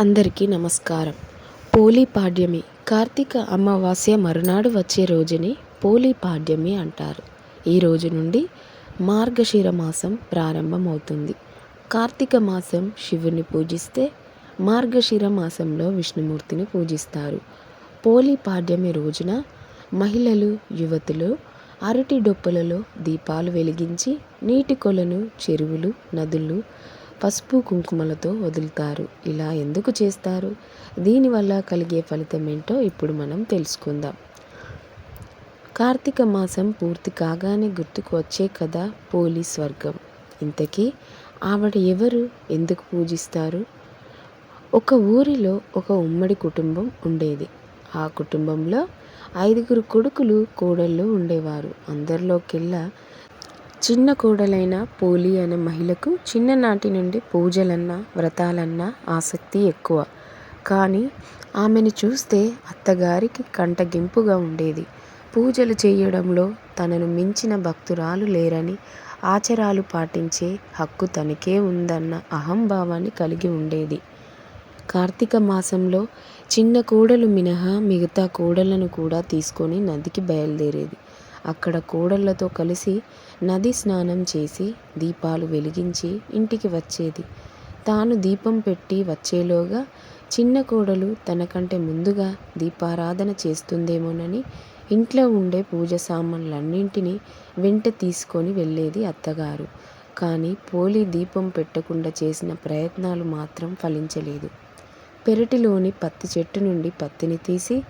అందరికీ నమస్కారం. పోలీ పాడ్యమి కార్తీక అమావాస్య మరునాడు వచ్చే రోజుని పోలీ పాడ్యమి అంటారు. ఈ రోజు నుండి మార్గశిర మాసం ప్రారంభమవుతుంది. కార్తీక మాసం శివుని పూజిస్తే మార్గశిర మాసంలో విష్ణుమూర్తిని పూజిస్తారు. పోలీ పాడ్యమి రోజున మహిళలు యువతులు అరటి డొప్పులలో దీపాలు వెలిగించి నీటి కొలను చెరువులు నదులు పసుపు కుంకుమలతో వదులుతారు. ఇలా ఎందుకు చేస్తారు? దీనివల్ల కలిగే ఫలితం ఏంటో ఇప్పుడు మనం తెలుసుకుందాం. కార్తీక మాసం పూర్తి కాగానే గుర్తుకు వచ్చే కదా పోలీస్ వర్గం ఇంతకీ ఆవిడ ఎవరు? ఎందుకు పూజిస్తారు? ఒక ఊరిలో ఒక ఉమ్మడి కుటుంబం ఉండేది. ఆ కుటుంబంలో ఐదుగురు కొడుకులు కోడళ్ళు ఉండేవారు. అందరిలోకెల్లా చిన్న కోడలైన పోలి అనే మహిళకు చిన్ననాటి నుండి పూజలన్నా వ్రతాలన్నా ఆసక్తి ఎక్కువ. కానీ ఆమెను చూస్తే అత్తగారికి కంటగింపుగా ఉండేది. పూజలు చేయడంలో తనను మించిన భక్తురాలు లేరని ఆచారాలు పాటించే హక్కు తనకే ఉందన్న అహంభావాన్ని కలిగి ఉండేది. కార్తీక మాసంలో చిన్న కోడలు మినహా మిగతా కోడలను కూడా తీసుకొని నదికి బయలుదేరేది. అక్కడ కోడళ్ళతో కలిసి నది స్నానం చేసి దీపాలు వెలిగించి ఇంటికి వచ్చేది. తాను దీపం పెట్టి వచ్చేలోగా చిన్న కోడలు తనకంటే ముందుగా దీపారాధన చేస్తుందేమోనని ఇంట్లో ఉండే పూజ సామాన్లన్నింటినీ వెంట తీసుకొని వెళ్ళేది అత్తగారు. కానీ పోలి దీపం పెట్టకుండా చేసిన ప్రయత్నాలు మాత్రం ఫలించలేదు. పెరటిలోని పత్తి చెట్టు నుండి పత్తిని తీసి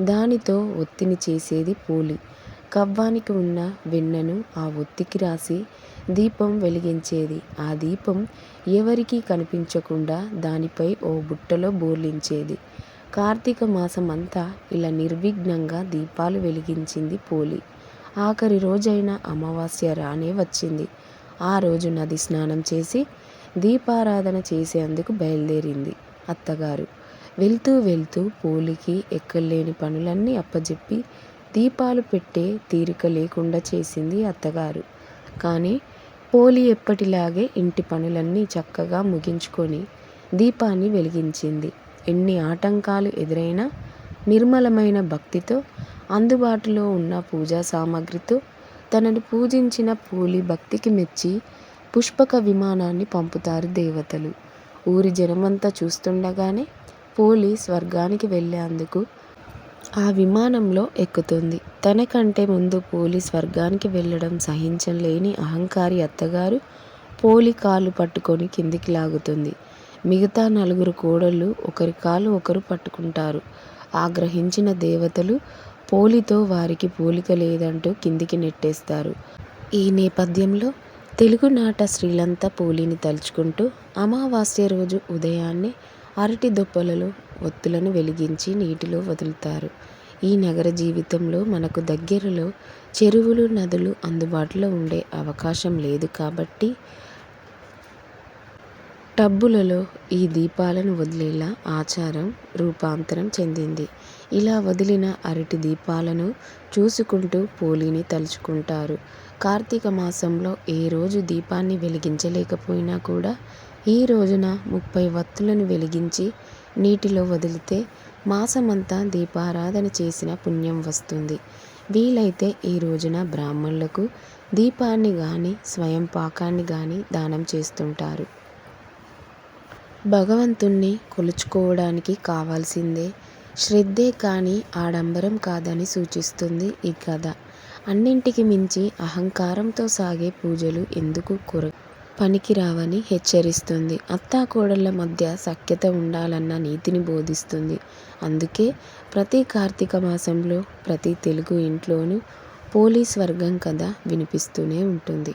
దానితో ఒత్తిని చేసేది పోలి. కవ్వానికి ఉన్న వెన్నను ఆ ఒత్తికి రాసి దీపం వెలిగించేది. ఆ దీపం ఎవరికీ కనిపించకుండా దానిపై ఓ బుట్టలో బోర్లించేది. కార్తీక మాసం అంతా ఇలా నిర్విఘ్నంగా దీపాలు వెలిగించింది పోలి. ఆఖరి రోజైన అమావాస్య రానే వచ్చింది. ఆ రోజు నది స్నానం చేసి దీపారాధన చేసేందుకు బయలుదేరింది అత్తగారు. వెళ్తూ వెళ్తూ పోలికి ఎక్కలేని పనులన్నీ అప్పజెప్పి దీపాలు పెట్టే తీరిక లేకుండా చేసింది అత్తగారు. కానీ పోలి ఎప్పటిలాగే ఇంటి పనులన్నీ చక్కగా ముగించుకొని దీపాన్ని వెలిగించింది. ఎన్ని ఆటంకాలు ఎదురైనా నిర్మలమైన భక్తితో అందుబాటులో ఉన్న పూజా సామాగ్రితో తనను పూజించిన పూలి భక్తికి మెచ్చి పుష్పక విమానాన్ని పంపుతారు దేవతలు. ఊరి జనమంతా చూస్తుండగానే పోలి స్వర్గానికి వెళ్ళేందుకు ఆ విమానంలో ఎక్కుతుంది. తనకంటే ముందు పోలీస్ వర్గానికి వెళ్ళడం సహించలేని అహంకారి అత్తగారు పోలి కాలు పట్టుకొని కిందికి లాగుతుంది. మిగతా నలుగురు కోడళ్ళు ఒకరి కాలు ఒకరు పట్టుకుంటారు. ఆగ్రహించిన దేవతలు పోలితో వారికి పోలిక లేదంటూ కిందికి నెట్టేస్తారు. ఈ నేపథ్యంలో తెలుగునాట స్త్రీలంతా పోలిని తలుచుకుంటూ అమావాస్య రోజు ఉదయాన్నే అరటి దొప్పలలో ఒత్తులను వెలిగించి నీటిలో వదులుతారు. ఈ నగర జీవితంలో మనకు దగ్గరలో చెరువులు నదులు అందుబాటులో ఉండే అవకాశం లేదు కాబట్టి టబ్బులలో ఈ దీపాలను వదిలేలా ఆచారం రూపాంతరం చెందింది. ఇలా వదిలిన అరటి దీపాలను చూసుకుంటూ పోలిని తలుచుకుంటారు. కార్తీక మాసంలో ఏ రోజు దీపాన్ని వెలిగించలేకపోయినా కూడా ఈ రోజున ముప్పై వత్తులను వెలిగించి నీటిలో వదిలితే మాసమంతా దీపారాధన చేసిన పుణ్యం వస్తుంది. వీలైతే ఈ రోజున బ్రాహ్మణులకు దీపాన్ని కానీ స్వయం పాకాన్ని కానీ దానం చేస్తుంటారు. భగవంతుణ్ణి కొలుచుకోవడానికి కావాల్సిందే. శ్రద్ధే కానీ ఆడంబరం కాదని సూచిస్తుంది ఈ కథ. అన్నింటికి మించి అహంకారంతో సాగే పూజలు ఎందుకు కొర పనికిరావని హెచ్చరిస్తుంది. అత్తాకోడళ్ళ మధ్య సఖ్యత ఉండాలన్న నీతిని బోధిస్తుంది. అందుకే ప్రతి కార్తీక మాసంలో ప్రతి తెలుగు ఇంట్లోనూ పోలీస్ వర్గం కథ వినిపిస్తూనే ఉంటుంది.